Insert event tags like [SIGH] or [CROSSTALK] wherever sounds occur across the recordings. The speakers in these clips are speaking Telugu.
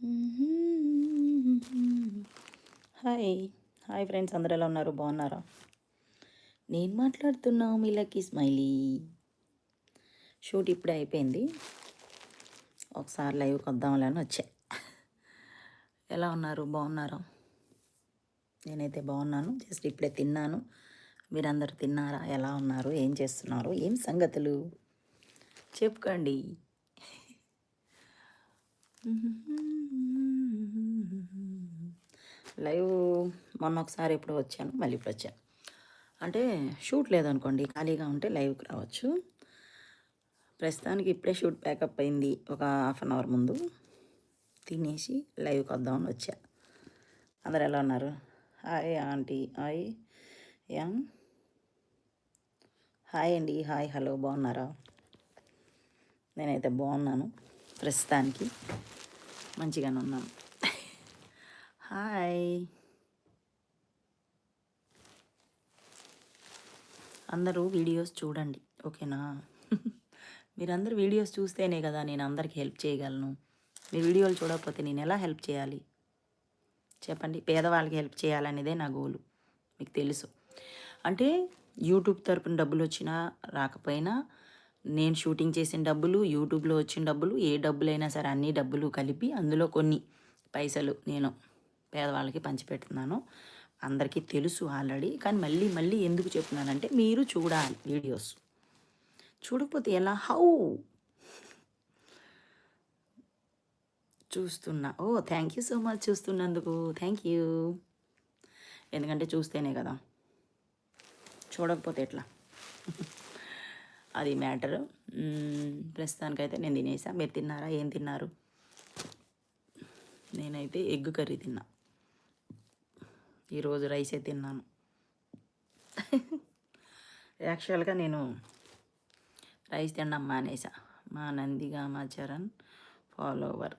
హాయ్. హాయ్ ఫ్రెండ్స్ అందరు ఎలా ఉన్నారు? బాగున్నారా? నేను మాట్లాడుతున్నా మీలకి స్మైలీ. షూట్ ఇప్పుడే అయిపోయింది. ఒకసారి లైవ్కి కొద్దాంలే అని వచ్చా. ఎలా ఉన్నారు? బాగున్నారా? నేనైతే బాగున్నాను. జస్ట్ ఇప్పుడే తిన్నాను. మీరందరూ తిన్నారా? ఎలా ఉన్నారు? ఏం చేస్తున్నారు? ఏం సంగతులు? చెప్పుకోండి. [LAUGHS] లైవ్ మొన్న ఒకసారి ఎప్పుడు వచ్చాను మళ్ళీ ఇప్పుడు వచ్చాను అంటే షూట్ లేదనుకోండి ఖాళీగా ఉంటే లైవ్కి రావచ్చు. ప్రస్తుతానికి ఇప్పుడే షూట్ ప్యాకప్ అయింది ఒక హాఫ్ అన్ అవర్ ముందు. తినేసి లైవ్కి వద్దామని వచ్చా. అందరు ఎలా ఉన్నారు? Hi aunty hi am hi అండి. హాయ్ హలో బాగున్నారా? నేనైతే బాగున్నాను. ప్రస్తుతానికి మంచిగానే ఉన్నాం హాయ్. అందరూ వీడియోస్ చూడండి ఓకేనా? మీరందరూ వీడియోస్ చూస్తేనే కదా నేను అందరికి హెల్ప్ చేయగలను. మీ వీడియోలు చూడకపోతే నేను ఎలా హెల్ప్ చేయాలి? చెప్పండి పేదవాళ్ళకి హెల్ప్ చేయాలనేదే నా గోలు మీకు తెలుసు. అంటే యూట్యూబ్ తరపున డబ్బులు వచ్చినా రాకపోయినా నేను షూటింగ్ చేసిన డబ్బులు యూట్యూబ్లో వచ్చిన డబ్బులు ఏ డబ్బులైనా సరే అన్ని డబ్బులు కలిపి అందులో కొన్ని పైసలు నేను పేదవాళ్ళకి పంచిపెడుతున్నాను. అందరికీ తెలుసు ఆల్రెడీ. కానీ మళ్ళీ మళ్ళీ ఎందుకు చెప్తున్నానంటే మీరు చూడాలి వీడియోస్. చూడకపోతే ఎలా? హౌ? చూస్తున్నా. Oh thank you so much చూస్తున్నందుకు. Thank you. ఎందుకంటే చూస్తేనే కదా. చూడకపోతే ఎట్లా? [LAUGHS] అది మ్యాటర్. ప్రస్తుతానికైతే నేను తినేసా. మీరు తిన్నారా? ఏం తిన్నారు? నేనైతే ఎగ్ కర్రీ తిన్నా. ఈరోజు రైసే తిన్నాను. యాక్చువల్గా నేను రైస్ తినడం మానేసా. మా నందిగామ చరణ్ ఫాలోవర్.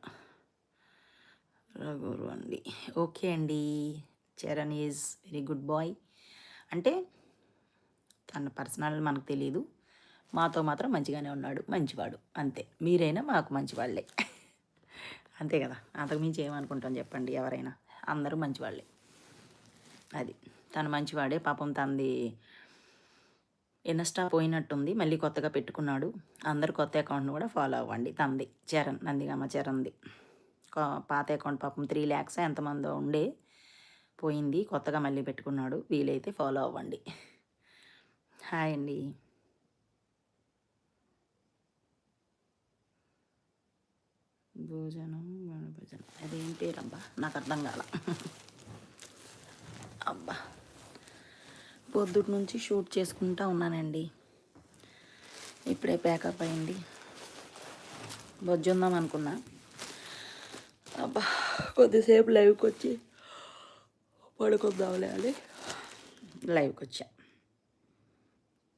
రఘురు అండి. ఓకే అండి. Charan is very good boy. అంటే తన పర్సనల్ మనకు తెలియదు మాతో మాత్రం మంచిగానే ఉన్నాడు మంచివాడు. అంతే. మీరైనా మాకు మంచివాళ్ళే. అంతే కదా. అంతకుమించి ఏమనుకుంటాం చెప్పండి ఎవరైనా. అందరూ మంచివాళ్ళే. అది. తను మంచివాడే పాపం తనది ఇన్స్టా పోయినట్టుంది మళ్ళీ కొత్తగా పెట్టుకున్నాడు. అందరు కొత్త అకౌంట్ను కూడా ఫాలో అవ్వండి. తనది చరణ్ నందిగామ చరణ్ది. కొ- పాత అకౌంట్ పాపం త్రీ ల్యాక్స్ ఎంతమందో ఉండే పోయింది కొత్తగా మళ్ళీ పెట్టుకున్నాడు. వీలైతే ఫాలో అవ్వండి. హాయ్ అండి. భోజనం భోజనం. అదేంటి రబ్బా? నాకు అర్థం కాల. అబ్బా. పొద్దుటి నుంచి షూట్ చేసుకుంటా ఉన్నానండి. ఇప్పుడే ప్యాకప్ అయింది. బొజ్జుందాం అనుకున్నా. అబ్బా కొద్దిసేపు లైవ్కి వచ్చి పడుకుందాంలే అని లైవ్కి వచ్చా.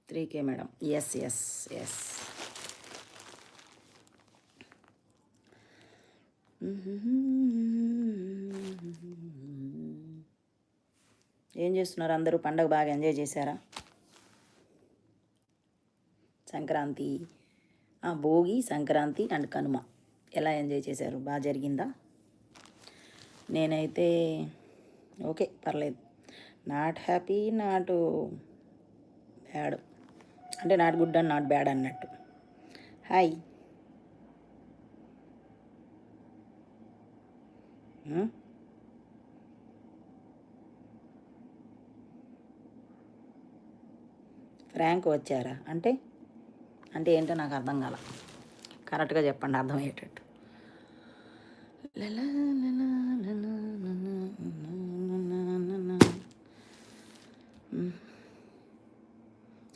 Three K madam. Yes yes yes ఏం చేస్తున్నారు అందరూ? పండగ బాగా ఎంజాయ్ చేశారా? సంక్రాంతి. భోగి సంక్రాంతి అండ్ కనుమ. ఎలా ఎంజాయ్ చేశారు? బాగా జరిగిందా? నేనైతే ఓకే పర్లేదు. Not happy not bad. అంటే not good and not bad అన్నట్టు. హాయ్. ఫ్రాంక్ వచ్చారా? అంటే అంటే ఏంటో నాకు అర్థం కాల. కరెక్ట్గా చెప్పండి అర్థమయ్యేటట్టు.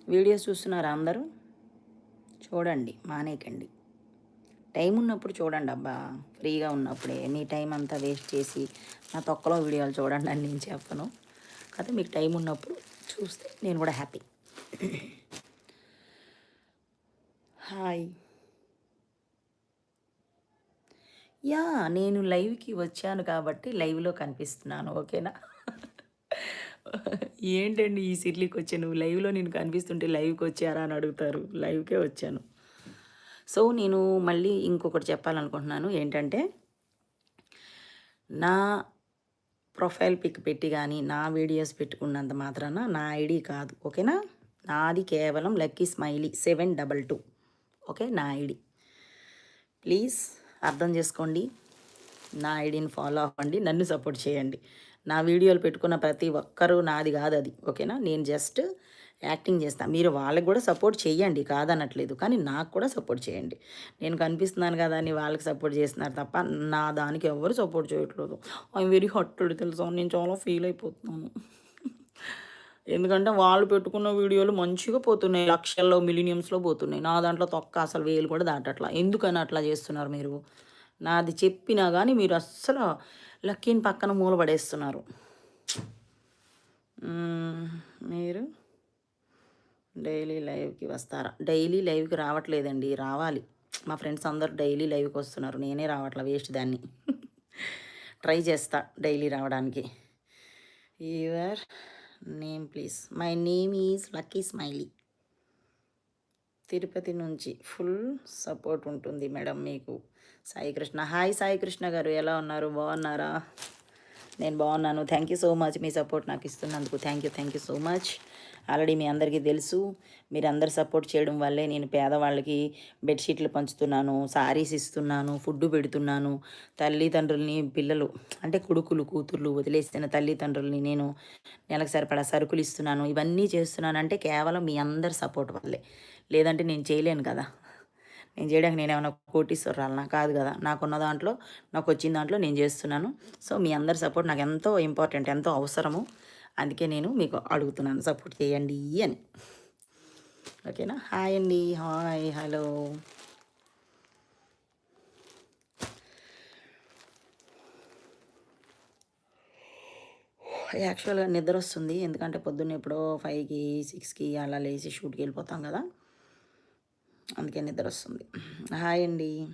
వీడియోస్ చూస్తున్నారా అందరూ? చూడండి మానేకండి టైం ఉన్నప్పుడు చూడండి అబ్బా. ఫ్రీగా ఉన్నప్పుడే. మీ టైం అంతా వేస్ట్ చేసి నా తొక్కలో వీడియోలు చూడండి అని నేను చెప్పను. కాకపోతే మీకు టైం ఉన్నప్పుడు చూస్తే నేను కూడా హ్యాపీ. హాయ్. యా నేను లైవ్కి వచ్చాను కాబట్టి లైవ్లో కనిపిస్తున్నాను. ఓకేనా? ఏంటండి ఈ సిర్లీకి వచ్చాను లైవ్లో నేను కనిపిస్తుంటే లైవ్కి వచ్చారా అని అడుగుతారు. లైవ్కే వచ్చాను. సో నేను మళ్ళీ ఇంకొకటి చెప్పాలనుకుంటున్నాను. ఏంటంటే నా ప్రొఫైల్ పిక్ పెట్టి కానీ నా వీడియోస్ పెట్టుకున్నంత మాత్రాన నా ఐడి కాదు. ఓకేనా? నాది కేవలం lucky smiley seven double two. Okay? నా ఐడి. ప్లీజ్ అర్థం చేసుకోండి. నా ఐడిని ఫాలో అవ్వండి. నన్ను సపోర్ట్ చేయండి. నా వీడియోలు పెట్టుకున్న ప్రతి ఒక్కరూ నాది కాదు అది. ఓకేనా? నేను జస్ట్ యాక్టింగ్ చేస్తాను మీరు వాళ్ళకి కూడా సపోర్ట్ చేయండి కాదనట్లేదు. కానీ నాకు కూడా సపోర్ట్ చేయండి నేను కనిపిస్తున్నాను కదా అని వాళ్ళకి సపోర్ట్ చేస్తున్నారు తప్ప నా దానికి ఎవరు సపోర్ట్ చేయట్లేదు. ఐఎమ్ వెరీ హట్టెడ్ తెలుసా? నేను చాలా ఫీల్ అయిపోతున్నాను. ఎందుకంటే వాళ్ళు పెట్టుకున్న వీడియోలు మంచిగా పోతున్నాయి. లక్షల్లో మిలీనియమ్స్లో పోతున్నాయి. నా దాంట్లో తొక్క అసలు వేలు కూడా దాటట్లా. ఎందుకని అట్లా చేస్తున్నారు మీరు? నాది చెప్పినా కానీ మీరు అస్సలు లక్కీని పక్కన మూలపడేస్తున్నారు మీరు? డైలీ లైవ్కి వస్తారా? డైలీ లైవ్కి రావట్లేదండి రావాలి. మా ఫ్రెండ్స్ అందరూ డైలీ లైవ్కి వస్తున్నారు నేనే రావట్లే వేస్ట్ దాన్ని. ట్రై చేస్తా డైలీ రావడానికి. Your name please. My name is lucky smiley. Tirupati నుంచి ఫుల్ సపోర్ట్ ఉంటుంది మేడం మీకు. సాయికృష్ణ. హాయ్ సాయికృష్ణ గారు ఎలా ఉన్నారు? బాగున్నారా? నేను బాగున్నాను. థ్యాంక్ యూ సో మచ్ మీ సపోర్ట్ నాకు ఇస్తున్నందుకు thank you thank you so much already మీ అందరికీ తెలుసు. మీరు అందరు సపోర్ట్ చేయడం వల్లే నేను పేదవాళ్ళకి బెడ్షీట్లు పంచుతున్నాను సారీస్ ఇస్తున్నాను ఫుడ్ పెడుతున్నాను. తల్లిదండ్రుల్ని పిల్లలు అంటే కొడుకులు కూతుర్లు వదిలేసిన తల్లిదండ్రుల్ని నేను నెలకు సరిపడా సరుకులు ఇస్తున్నాను. ఇవన్నీ చేస్తున్నాను అంటే కేవలం మీ అందరి సపోర్ట్ వల్లే. లేదంటే నేను చేయలేను కదా. నేను చేయడానికి నేను ఏమైనా కోటీశ్వరాలనా కాదు కదా. నాకున్న దాంట్లో నాకు వచ్చిన దాంట్లో నేను చేస్తున్నాను. సో మీ అందరి సపోర్ట్ నాకు ఎంతో ఇంపార్టెంట్ ఎంతో అవసరము. అందుకే నేను మీకు అడుగుతున్నాను సపోర్ట్ చేయండి అని. ఓకేనా? హాయ్ అండి. హాయ్. హలో. యాక్చువల్గా నిద్ర వస్తుంది. ఎందుకంటే పొద్దున్న ఎప్పుడో ఫైవ్కి సిక్స్కి అలా లేచి షూట్కి వెళ్ళిపోతాం కదా. అందుకే నిద్ర వస్తుంది. హాయ్ అండి.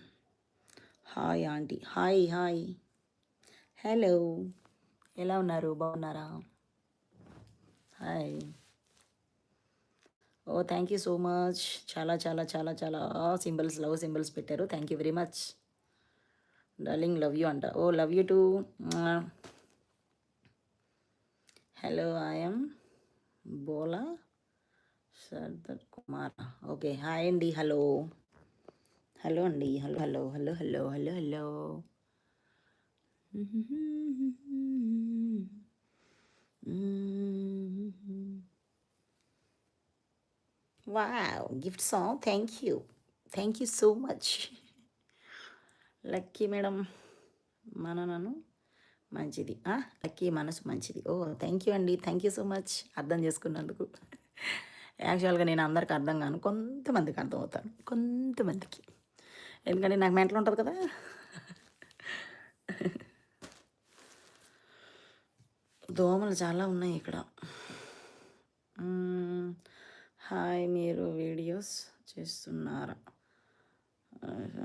Hi aunty. Hi hi. Hello. ఎలా ఉన్నారు? బాగున్నారా? Hi. Oh thank you so much చాలా చాలా చాలా చాలా సింబల్స్ లవ్ సింబల్స్ పెట్టారు. Thank you very much darling love you అంట. ఓ love you too hello I'm Bola Sardar Kumar. Okay hi అండి హలో. హలో అండి hello hello hello hello hello hello. Wow gift song thank you thank you so much lucky madam మన నన్ను మంచిది లక్కీ మనసు మంచిది. ఓ థ్యాంక్ యూ అండి. థ్యాంక్ యూ సో మచ్ అర్థం చేసుకున్నందుకు. యాక్చువల్గా నేను అందరికి అర్థం కాను. కొంతమందికి అర్థమవుతాను. కొంతమందికి. ఎందుకంటే నాకు మెంటలు ఉంటుంది కదా. దోమలు చాలా ఉన్నాయి ఇక్కడ. హాయ్ మీరు వీడియోస్ చేస్తున్నారా?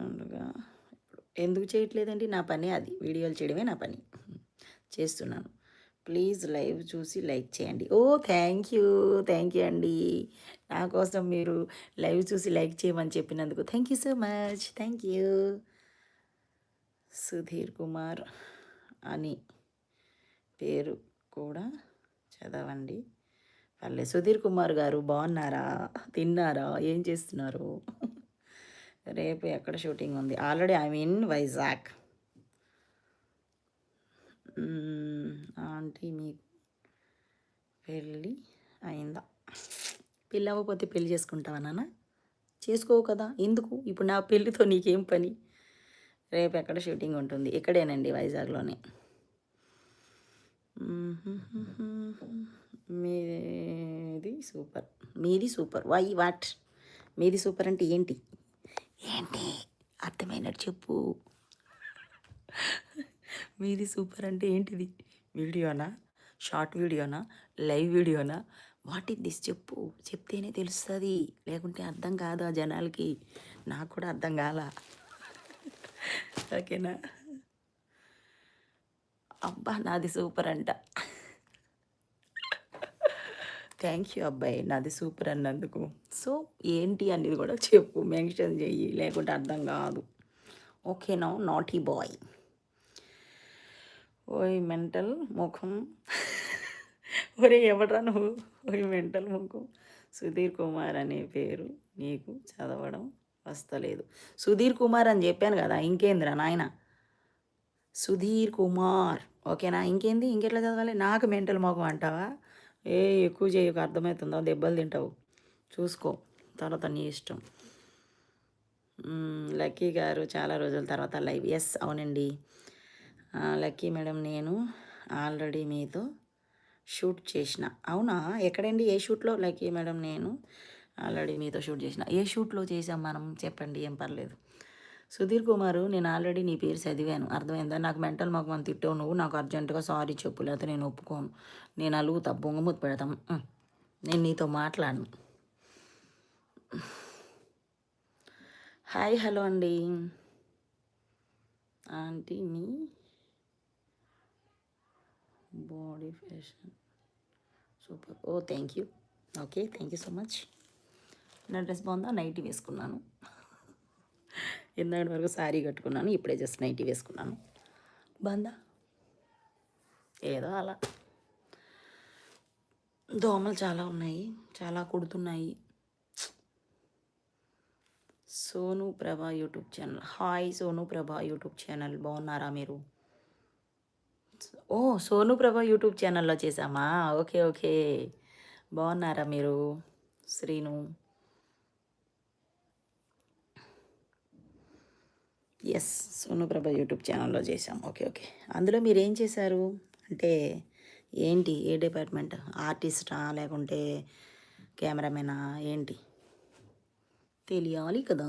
ఇప్పుడు ఎందుకు చేయట్లేదండి? నా పని అది. వీడియోలు చేయడమే నా పని. చేస్తున్నాను. ప్లీజ్ లైవ్ చూసి లైక్ చేయండి. Oh thank you. Thank you అండి. నా కోసం మీరు లైవ్ చూసి లైక్ చేయమని చెప్పినందుకు thank you so much. Thank you. Sudheer Kumar అని పేరు కూడా చదవండి. పర్లే సుధీర్ కుమార్ గారు బాగున్నారా? తిన్నారా? ఏం చేస్తున్నారు? రేపు ఎక్కడ షూటింగ్ ఉంది? Already I mean Vizag. Aunty మీకు పెళ్ళి అయిందా? పెళ్ళి అవ్వకపోతే పెళ్ళి చేసుకుంటావా నాన్న? చేసుకోవు కదా. ఎందుకు? ఇప్పుడు నా పెళ్ళితో నీకేం పని? రేపు ఎక్కడ షూటింగ్ ఉంటుంది? ఇక్కడేనండి వైజాగ్లోనే. మీది సూపర్. మీది సూపర్. Why what? మీది సూపర్ అంటే ఏంటి? ఏంటి? అర్థమైనట్టు చెప్పు. మీది సూపర్ అంటే ఏంటిది? వీడియోనా? షార్ట్ వీడియోనా? లైవ్ వీడియోనా? వాట్ ఇస్ దిస్ చెప్పు. చెప్తేనే తెలుస్తుంది. లేకుంటే అర్థం కాదు ఆ జనాలకి. నాకు కూడా అర్థం కాల? ఓకేనా? అబ్బా నాది సూపర్ అంట. థ్యాంక్ యూ అబ్బాయి నాది సూపర్ అన్నందుకు. సో ఏంటి అనేది కూడా చెప్పు. మెన్షన్ చెయ్యి. లేకుంటే అర్థం కాదు. ఓకేనా? Naughty boy. ఓయ్ మెంటల్ ముఖం. ఒరే ఎవడరా నువ్వు? ఓయ్ మెంటల్ ముఖం. సుధీర్ కుమార్ అనే పేరు నీకు చదవడం వస్తలేదు. సుధీర్ కుమార్ అని చెప్పాను కదా ఇంకేందిరా నాయన? సుధీర్ కుమార్. ఓకేనా? ఇంకేంది? ఇంకెట్లా చదవాలి? నాకు మెంటల్ ముఖం అంటావా? ఏ ఎక్కువ చేయకు అర్థమవుతుందో? దెబ్బలు తింటావు. చూసుకో. తర్వాత నీ ఇష్టం. లక్కీ గారు చాలా రోజుల తర్వాత లైవ్. ఎస్ అవునండి. లక్కీ మేడం నేను ఆల్రెడీ మీతో షూట్ చేసిన. అవునా? ఎక్కడండి? ఏ షూట్లో? లక్కీ మేడం నేను ఆల్రెడీ మీతో షూట్ చేసిన. ఏ షూట్లో చేసాం మనం? చెప్పండి ఏం పర్లేదు. సుధీర్ కుమారు నేను ఆల్రెడీ నీ పేరు చదివాను. అర్థమైందా? నాకు మెంటల్ మాకు మనం తిట్టావు నువ్వు. నాకు అర్జెంటుగా సారీ చెప్పు లేకపోతే నేను ఒప్పుకోను. నేను అలుగుతా బొంగమూతి పెడతాం. నేను నీతో మాట్లాడను. హాయ్ హలో అండి. Aunty me body fashion super oh thank you okay thank you so much నా డ్రెస్ బాగుందా? నైటీ వేసుకున్నాను. ఇందాక వరకు శారీ కట్టుకున్నాను ఇప్పుడే జస్ట్ నైటీ వేసుకున్నాను. బాగుందా? ఏదో అలా. దోమలు చాలా ఉన్నాయి చాలా కుడుతున్నాయి. సోను ప్రభా యూట్యూబ్ ఛానల్. హాయ్ సోను ప్రభా యూట్యూబ్ ఛానల్. బాగున్నారా మీరు? ఓ సోను ప్రభ యూట్యూబ్ ఛానల్లో చేసామా ఓకే ఓకే. బాగున్నారా మీరు? శ్రీను. ఎస్ సోను ప్రభ యూట్యూబ్ ఛానల్లో చేసాం ఓకే ఓకే. అందులో మీరు ఏం చేశారు? అంటే ఏంటి? ఏ డిపార్ట్మెంట్? ఆర్టిస్టా? లేకుంటే కెమెరామెనా? ఏంటి? తెలియాలి కదా.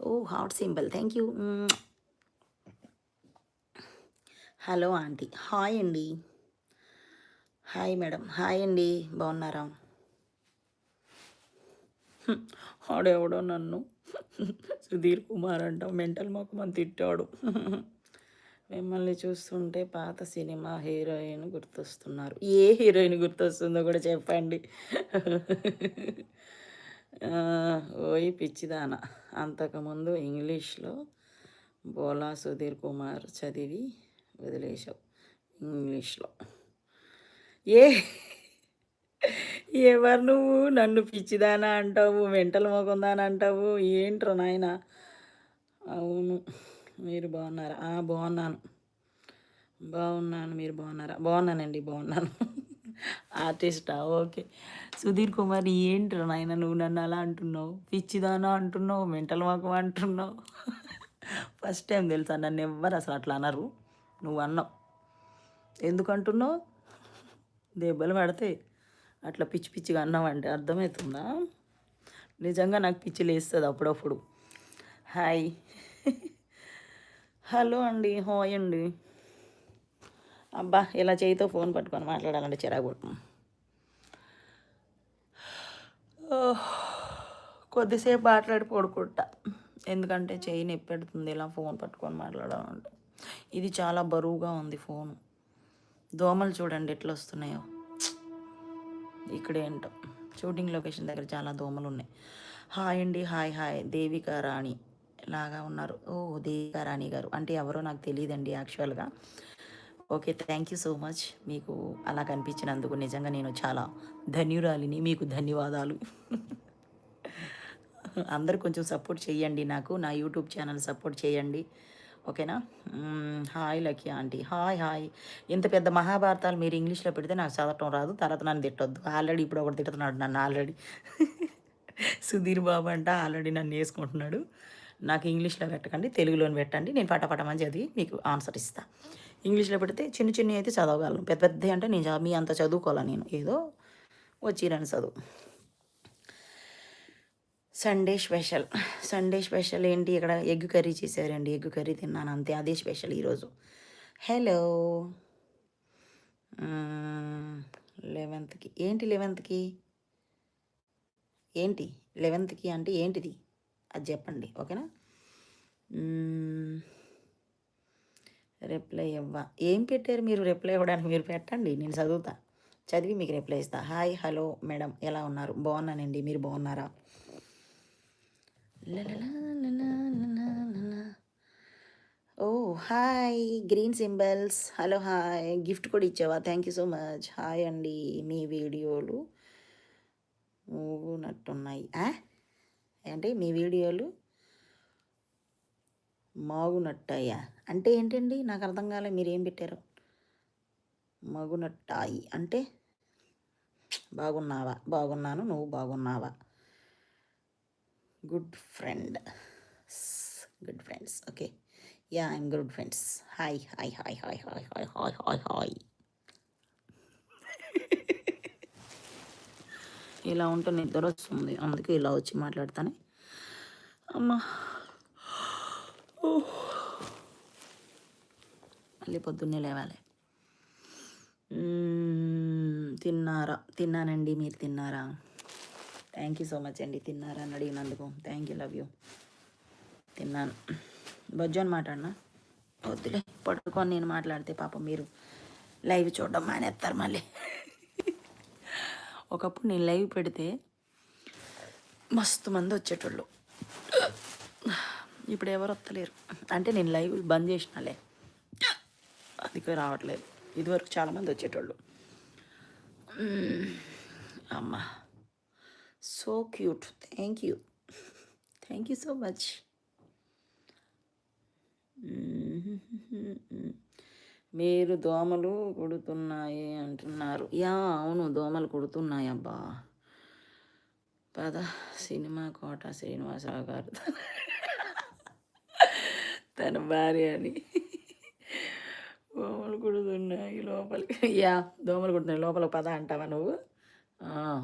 ఓ heart symbol. Thank you. Hello aunty. Hi అండి. Hi madam. హాయ్ అండి. బాగున్నారా? హ్మ్, ఆడెవడో నన్ను సుధీర్ కుమార్ అంట. మెంటల్ మాకు మన తిట్టాడు. మిమ్మల్ని చూస్తుంటే పాత సినిమా హీరోయిన్ గుర్తొస్తున్నారు. ఏ హీరోయిన్ గుర్తొస్తుందో కూడా చెప్పండి. ఓయ్ పిచ్చిదాన. అంతకుముందు ఇంగ్లీష్లో బోలా సుధీర్ కుమార్ చదివి వదిలేసావు ఇంగ్లీష్లో. ఏ ఎవరు నువ్వు? నన్ను పిచ్చిదానా అంటావు వెంటల మోకుందాని అంటావు? ఏంట్రా నాయన? అవును మీరు బాగున్నారా? బాగున్నాను. బాగున్నాను మీరు బాగున్నారా? బాగున్నానండి బాగున్నాను. ఆర్టిస్టా? ఓకే. సుధీర్ కుమార్ ఏంట్రా నాయన నువ్వు నన్ను అలా అంటున్నావు? పిచ్చిదానా అంటున్నావు మెంటల్ మాకు అంటున్నావు? ఫస్ట్ టైం తెలుసా నన్ను ఎవ్వరు అసలు అట్లా అనరు. నువ్వు అన్నావు ఎందుకంటున్నావు? దెబ్బలు పడితే అట్లా పిచ్చి పిచ్చిగా అన్నావంటే అర్థమవుతుందా? నిజంగా నాకు పిచ్చి లేస్తుంది అప్పుడప్పుడు. హాయ్. హలో అండి హాయ్ అండి. అబ్బా ఇలా చేయితో ఫోన్ పట్టుకొని మాట్లాడాలంటే చిరాకు కొద్దిసేపు మాట్లాడి పడుకుంటా. ఎందుకంటే చేయి నొప్పి పెడుతుంది ఇలా ఫోన్ పట్టుకొని మాట్లాడాలంటే. ఇది చాలా బరువుగా ఉంది ఫోన్. దోమలు చూడండి ఎట్లా వస్తున్నాయో ఇక్కడేంటో. షూటింగ్ లొకేషన్ దగ్గర చాలా దోమలు ఉన్నాయి హాయ్ అండి హాయ్ హాయ్. దేవికా రాణి లాగా ఉన్నారు. ఓ దేవికా రాణి గారు. అంటే ఎవరో నాకు తెలియదండి యాక్చువల్గా. Okay thank you so much. మీకు అలా కనిపించినందుకు నిజంగా నేను చాలా ధన్యురాలిని. మీకు ధన్యవాదాలు. అందరు కొంచెం సపోర్ట్ చేయండి నాకు. నా యూట్యూబ్ ఛానల్ సపోర్ట్ చేయండి. ఓకేనా? Hi lucky aunty. Hi hi. ఇంత పెద్ద మహాభారతాలు మీరు ఇంగ్లీష్లో పెడితే నాకు చదవటం రాదు తర్వాత నన్ను తిట్టొద్దు. ఆల్రెడీ ఇప్పుడు ఒకటి తిట్టుతున్నాడు నన్ను ఆల్రెడీ. [LAUGHS] సుధీర్ బాబు అంట ఆల్రెడీ నన్ను వేసుకుంటున్నాడు. నాకు ఇంగ్లీష్లో పెట్టకండి తెలుగులోని పెట్టండి. నేను పటపటమని చదివి మీకు ఆన్సర్ ఇస్తా. ఇంగ్లీష్లో పెడితే చిన్న చిన్న అయితే చదవగలను. పెద్ద పెద్ద అంటే నేను మీ అంత చదువుకోవాలా నేను? ఏదో వచ్చిరని చదువు. Sunday special. సండే స్పెషల్ ఏంటి? ఇక్కడ ఎగ్ కర్రీ చేశారండి. ఎగ్ కర్రీ తిన్నాను అంతే. అదే స్పెషల్ ఈరోజు. హలో. లెవెన్త్కి. ఏంటి లెవెన్త్కి? ఏంటి? లెవెన్త్కి అంటే ఏంటిది? అది చెప్పండి. ఓకేనా? రిప్లై ఇవ్వ. ఏం పెట్టారు మీరు రిప్లై ఇవ్వడానికి? మీరు పెట్టండి. నేను చదువుతా. చదివి మీకు రిప్లై ఇస్తా. Hi hello madam. ఎలా ఉన్నారు? బాగున్నానండి. మీరు బాగున్నారా? ఓ hi green symbols hello hi gift కూడా ఇచ్చావా? Thank you so much hi అండి మీ వీడియోలు మూగునట్టున్నాయి. అంటే మీ వీడియోలు మాగునట్టాయా? అంటే ఏంటండి? నాకు అర్థం కాలే మీరు ఏం పెట్టారు? మగునట్టాయి. అంటే బాగున్నావా? బాగున్నాను నువ్వు బాగున్నావా? Good friend good friends. Okay. Ya I'm good friends. Hi hi hi hi hi hi hi hi hi. ఇలా ఉంటే నిద్ర వస్తుంది. అందుకే ఇలా వచ్చి మాట్లాడతానే. అమ్మా. మళ్ళీ పొద్దున్నే లేవాలి. తిన్నారా? తిన్నానండి. మీరు తిన్నారా? థ్యాంక్ యూ సో మచ్ అండి తిన్నారా? అని అడిగినందుకు థ్యాంక్ యూ లవ్ యూ తిన్నాను. బొజ్జు అని మాట్లాడినా? వద్దులే పడుకొని నేను మాట్లాడితే పాపం మీరు లైవ్ చూడడం మానేస్తారు మళ్ళీ. ఒకప్పుడు నేను లైవ్ పెడితే మస్తు మంది వచ్చేటోళ్ళు. ఇప్పుడు ఎవరు వస్తలేరు అంటే నేను లైవ్ బంద్ చేసినాలే. అందుకే రావట్లేదు. ఇదివరకు చాలామంది వచ్చేటోళ్ళు. అమ్మా. So cute thank you thank you so much మీరు దోమలు కుడుతున్నాయి అంటున్నారు. యా అవును దోమలు కుడుతున్నాయి అబ్బా. పద సినిమా కోట శ్రీనివాసరావు గారు. తన భార్య అని దోమలు కుడుతున్నాయి లోపలికి. యా దోమలు కుడుతున్నాయి. లోపలికి పద అంటావా నువ్వు?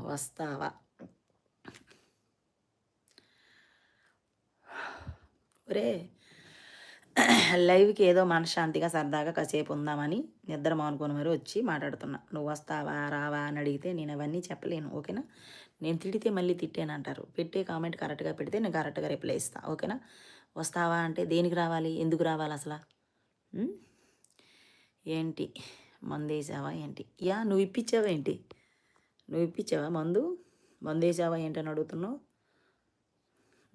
వస్తావా? ఒరే లైవ్కి ఏదో మనశ్శాంతిగా సరదాగా కాసేపు ఉందామని నిద్ర మానుకొని మరి వచ్చి మాట్లాడుతున్నా. నువ్వు వస్తావా? రావా? అని అడిగితే నేను అవన్నీ చెప్పలేను ఓకేనా? నేను తిడితే మళ్ళీ తిట్టానంటారు. పెట్టే కామెంట్ కరెక్ట్గా పెడితే నేను కరెక్ట్గా రిప్లై ఇస్తాను ఓకేనా? వస్తావా అంటే దేనికి రావాలి? ఎందుకు రావాలి అసలు? ఏంటి? మందు వేసావా ఏంటి? యా నువ్వు ఇప్పించావా ఏంటి? నువ్వు ఇప్పించావా మందు? మందు వేసావా ఏంటని అడుగుతున్నావు?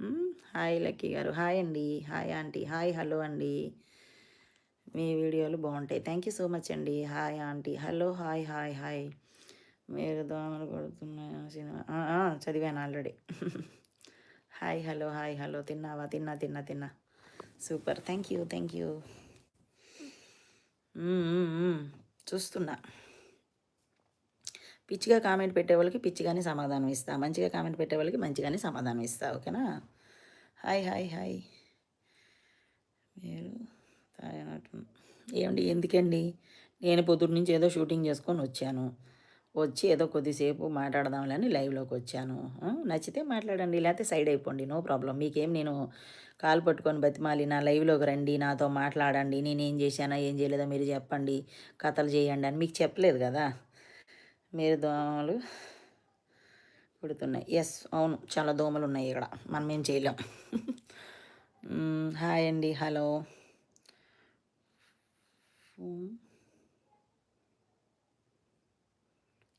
హాయ్ లక్కీ గారు. హాయ్ అండి. Hi aunty. హాయ్ హలో అండి. మీ వీడియోలు బాగుంటాయి. థ్యాంక్ యూ సో మచ్ అండి. Hi aunty. Hello hi hi hi. మీరు దోమలు కొడుతున్న సినిమా చదివాను already. [LAUGHS] Hi hello hi hello. తిన్నావా? తిన్నా తిన్నా తిన్నా. Super thank you thank you చూస్తున్నా. పిచ్చిగా కామెంట్ పెట్టే వాళ్ళకి పిచ్చిగానే సమాధానం ఇస్తా. మంచిగా కామెంట్ పెట్టే వాళ్ళకి మంచిగానే సమాధానం ఇస్తా. ఓకేనా? Hi hi hi. మీరు ఏమండి ఎందుకండి? నేను పొద్దున్న నుంచి ఏదో షూటింగ్ చేసుకొని వచ్చాను. వచ్చి ఏదో కొద్దిసేపు మాట్లాడదాంలని లైవ్లోకి వచ్చాను. నచ్చితే మాట్లాడండి లేకపోతే సైడ్ అయిపోండి నో ప్రాబ్లం. మీకేం నేను కాలు పట్టుకొని బతిమాలి నా లైవ్లోకి రండి నాతో మాట్లాడండి నేనేం చేశానా ఏం చేయలేదో మీరు చెప్పండి కథలు చేయండి అని. మీకు చెప్పలేదు కదా? మీరు దోమలు కుడుతున్నాయి. ఎస్ అవును చాలా దోమలు ఉన్నాయి ఇక్కడ. మనం ఏం చేయలేం. హాయ్ అండి హలో.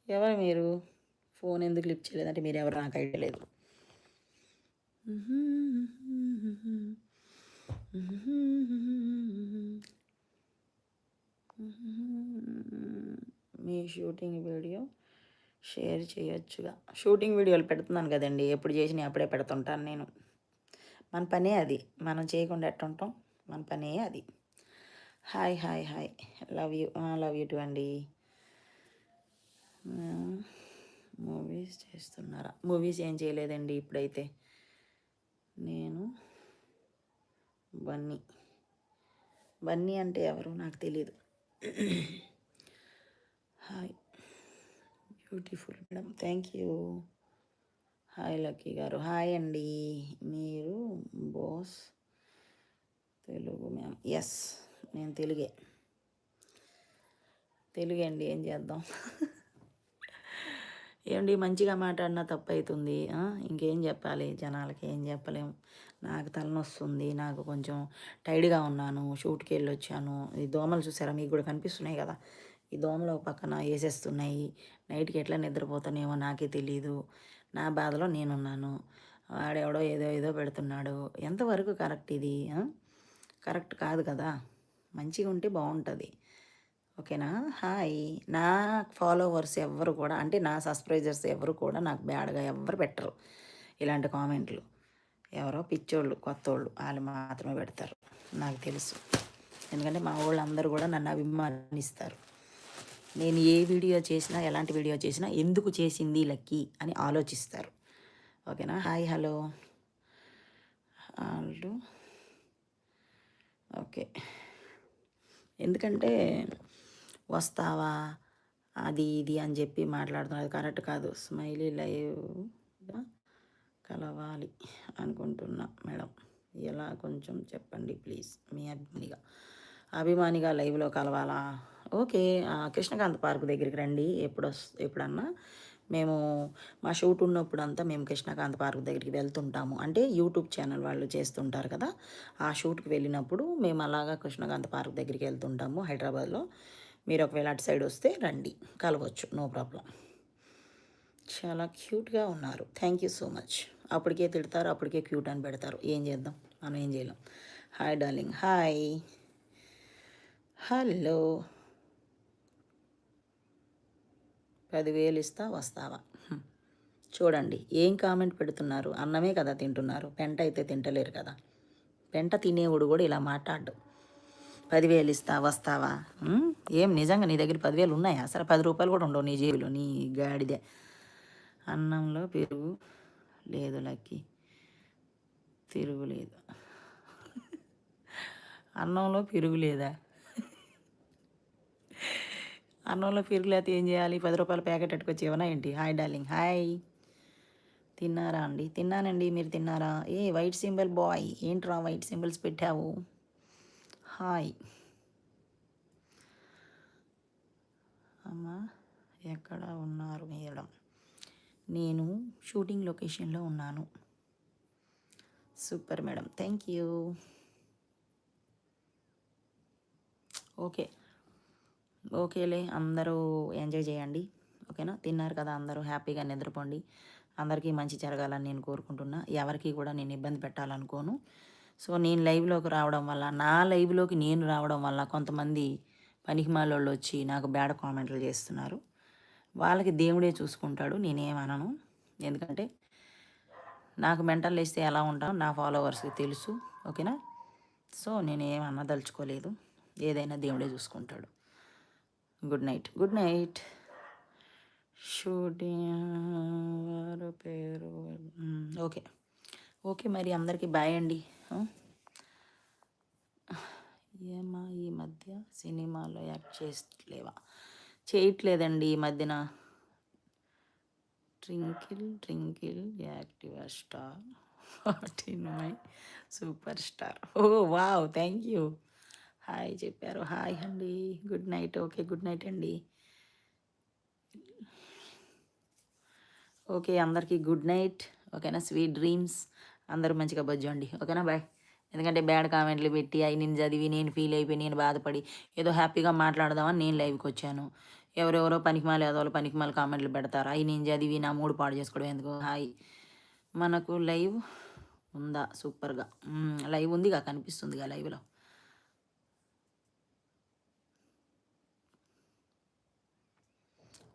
ఎవరు మీరు? ఫోన్ ఎందుకు లిఫ్ట్ చేయలేదంటే మీరు ఎవరు? నాకు ఐడియా లేదు. మీ షూటింగ్ వీడియో షేర్ చేయొచ్చుగా. షూటింగ్ వీడియోలు పెడుతున్నాను కదండి. ఎప్పుడు చేసినా అప్పుడే పెడుతుంటాను నేను. మన పనే అది. మనం చేయకుండా ఎట్టుంటాం? మన పనే అది. Hi hi hi. Love you. Love you too అండి. మూవీస్ చేస్తున్నారా? మూవీస్ ఏం చేయలేదండి ఇప్పుడైతే. నేను బన్నీ. బన్నీ అంటే ఎవరు నాకు తెలియదు hi beautiful madam thank you hi lucky గారు. హాయ్ అండి. మీరు బాస్ తెలుగు మ్యామ్ ఎస్ నేను తెలుగే. తెలుగే అండి. ఏం చేద్దాం? ఏమండి? మంచిగా మాట్లాడినా తప్పు అవుతుంది ఇంకేం చెప్పాలి? జనాలకి ఏం చెప్పలేం. నాకు తలనొస్తుంది. నాకు కొంచెం టైడ్గా ఉన్నాను. షూట్కి వెళ్ళి వచ్చాను ఈ దోమలు చూసారా? మీకు కూడా కనిపిస్తున్నాయి కదా. ఈ దోమలు ఒక పక్కన వేసేస్తున్నాయి. నైట్కి ఎట్లా నిద్రపోతానేమో నాకే తెలియదు నా బాధలో నేనున్నాను. వాడెవడో ఏదో ఏదో పెడుతున్నాడు. ఎంతవరకు కరెక్ట్ ఇది? కరెక్ట్ కాదు కదా. మంచిగా ఉంటే బాగుంటుంది. ఓకేనా? హాయ్. నా ఫాలోవర్స్ ఎవరు కూడా అంటే నా సబ్స్క్రైజర్స్ ఎవరు కూడా నాకు బ్యాడ్గా ఎవరు పెట్టరు. ఇలాంటి కామెంట్లు. ఎవరో పిచ్చోళ్ళు కొత్తోళ్ళు వాళ్ళు మాత్రమే పెడతారు. నాకు తెలుసు. ఎందుకంటే మా వాళ్ళు అందరూ కూడా నన్ను అభిమానిస్తారు. నేను ఏ వీడియో చేసినా ఎలాంటి వీడియో చేసినా ఎందుకు చేసింది లక్కీ అని ఆలోచిస్తారు. ఓకేనా? Hi hello. వాళ్ళు ఓకే. ఎందుకంటే వస్తావా? అది ఇది అని చెప్పి మాట్లాడుతున్నారు. అది కరెక్ట్ కాదు. స్మైలీ లైవ్గా కలవాలి అనుకుంటున్నా మేడం. ఎలా కొంచెం చెప్పండి ప్లీజ్ మీ అభిమానిగా. అభిమానిగా లైవ్లో కలవాలా? ఓకే. కృష్ణకాంత్ పార్క్ దగ్గరికి రండి. ఎప్పుడు వస్- ఎప్పుడన్నా మేము మా షూట్ ఉన్నప్పుడు అంతా మేము కృష్ణకాంత్ పార్క్ దగ్గరికి వెళ్తుంటాము. అంటే యూట్యూబ్ ఛానల్ వాళ్ళు చేస్తుంటారు కదా ఆ షూట్కి వెళ్ళినప్పుడు మేము అలాగా కృష్ణకాంత్ పార్క్ దగ్గరికి వెళ్తుంటాము హైదరాబాద్లో. మీరు ఒకవేళ అటు సైడ్ వస్తే రండి కలవచ్చు నో ప్రాబ్లం. చాలా క్యూట్గా ఉన్నారు. Thank you so much. అప్పటికే తిడతారు అప్పటికే క్యూట్ అని పెడతారు. ఏం చేద్దాం? మనం ఏం చేయలేం. Hi darling. హాయ్. హలో. పదివేలు ఇస్తా వస్తావా చూడండి ఏం కామెంట్ పెడుతున్నారు? అన్నమే కదా తింటున్నారు. పెంట అయితే తింటలేరు కదా. పెంట తినేవాడు కూడా ఇలా మాట్లాడు పదివేలు ఇస్తా వస్తావా ఏం నిజంగా నీ దగ్గర పదివేలు ఉన్నాయా సరే పది రూపాయలు కూడా ఉండవు నీ జేబులో నీ గాడిదే. అన్నంలో పెరుగు లేదు లక్కి. తిరుగులేదు అన్నంలో పెరుగు లేదా? అన్నంలో పెరుగు ఏం చేయాలి? పది రూపాయల ప్యాకెట్ అట్టుకొచ్చి ఇవ్వనా ఏంటి? Hi darling hi. తిన్నారా అండి? తిన్నానండి మీరు తిన్నారా? ఏ వైట్ సింబల్ బాయ్. ఏంట్రా వైట్ సింబల్స్ పెట్టావు? హాయ్. అమ్మా ఎక్కడ ఉన్నారు మేడం? నేను షూటింగ్ లొకేషన్లో ఉన్నాను. Super madam thank you. Okay. ఓకేలే అందరూ ఎంజాయ్ చేయండి. ఓకేనా? తిన్నారు కదా అందరూ హ్యాపీగా నిద్రపోండి. అందరికీ మంచి జరగాలని నేను కోరుకుంటున్నా. ఎవరికి కూడా నేను ఇబ్బంది పెట్టాలనుకోను. సో నేను లైవ్లోకి రావడం వల్ల నా లైవ్లోకి నేను రావడం వల్ల కొంతమంది పనికిమాలోళ్ళు వచ్చి నాకు బ్యాడ్ కామెంట్లు చేస్తున్నారు. వాళ్ళకి దేవుడే చూసుకుంటాడు నేనేమనను. ఎందుకంటే నాకు మెంటల్ వేస్తే ఎలా ఉంటానో నా ఫాలోవర్స్కి తెలుసు. ఓకేనా? సో నేను ఏం అనదలుచుకోలేదు. ఏదైనా దేవుడే చూసుకుంటాడు. Good night good night shooting వారు పేరు hmm, ఓకే ఓకే మరి అందరికీ బాయ్ అండి. ఏమా ఈ మధ్య సినిమాలో యాక్ట్ చేయట్లేవా చేయట్లేదండి ఈ మధ్యన. Twinkle twinkle active star. Fourteen my super star oh wow thank you hi చెప్పారు. హాయ్ అండి. Good night. Okay good night అండి. ఓకే అందరికీ గుడ్ నైట్. ఓకేనా? Sweet dreams. అందరూ మంచిగా బజ్జండి ఓకేనా? బాయ్. ఎందుకంటే బ్యాడ్ కామెంట్లు పెట్టి అవి నేను చదివి నేను ఫీల్ అయిపోయి నేను బాధపడి ఏదో హ్యాపీగా మాట్లాడదామని నేను లైవ్కి వచ్చాను. ఎవరెవరో పనికిమాలు ఏదో పనికిమాలు కామెంట్లు పెడతారు. అవి నేను చదివి నా మూడు పాడు చేసుకోవడం ఎందుకు? హాయ్. మనకు లైవ్ ఉందా? సూపర్గా. లైవ్ ఉందిగా? కనిపిస్తుందిగా లైవ్లో.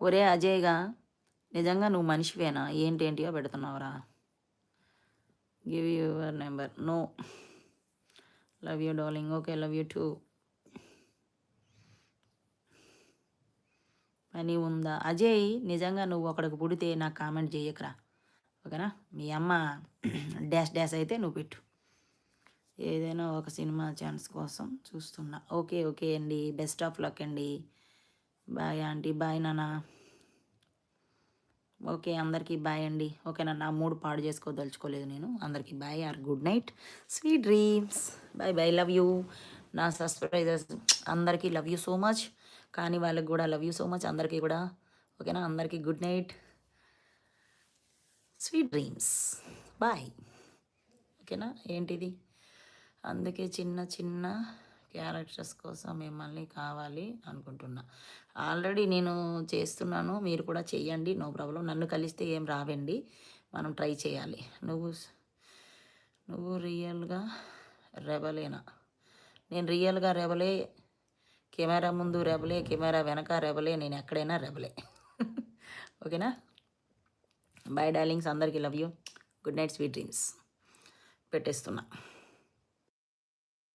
ఒరే అజయ్గా నిజంగా నువ్వు మనిషివేనా? ఏంటేంటియో పెడుతున్నావురా? Give your number no love you darling okay love you too పని ఉందా? అజయ్ నిజంగా నువ్వు ఒకడికి పుడితే నాకు కామెంట్ చేయకరా ఓకేనా? మీ అమ్మ డాష్ డాష్ అయితే నువ్వు పెట్టు. ఏదైనా ఒక సినిమా ఛాన్స్ కోసం చూస్తున్నా. ఓకే ఓకే అండి. బెస్ట్ ఆఫ్ లక్ అండి. బాయ్ ఆంటీ బాయ్ నానా ఓకే అందరికీ బాయ్ అండి. ఓకేనా నా మూడు పాడు చేసుకోదలుచుకోలేదు నేను. అందరికీ bye or good night sweet dreams bye bye love you నా సబ్స్క్రైబర్స్ అందరికీ లవ్ యూ సో మచ్ కానీ వాళ్ళకి కూడా లవ్ యూ సో మచ్ అందరికీ కూడా ఓకేనా అందరికీ good night sweet dreams bye ఓకేనా ఏంటిది? అందుకే చిన్న చిన్న క్యారెక్టర్స్ కోసం మిమ్మల్ని కావాలి అనుకుంటున్నా. ఆల్రెడీ నేను చేస్తున్నాను మీరు కూడా చెయ్యండి నో ప్రాబ్లం. నన్ను కలిస్తే ఏం రావండి మనం ట్రై చేయాలి. నువ్వు నువ్వు రియల్గా రెబలేనా? నేను రియల్గా రెబలే కెమెరా ముందు రెబలే కెమెరా వెనక రెబలే నేను ఎక్కడైనా రెబలే. [LAUGHS] ఓకేనా? బై డార్లింగ్స్ అందరికీ love you. Good night sweet dreams. పెట్టేస్తున్నా.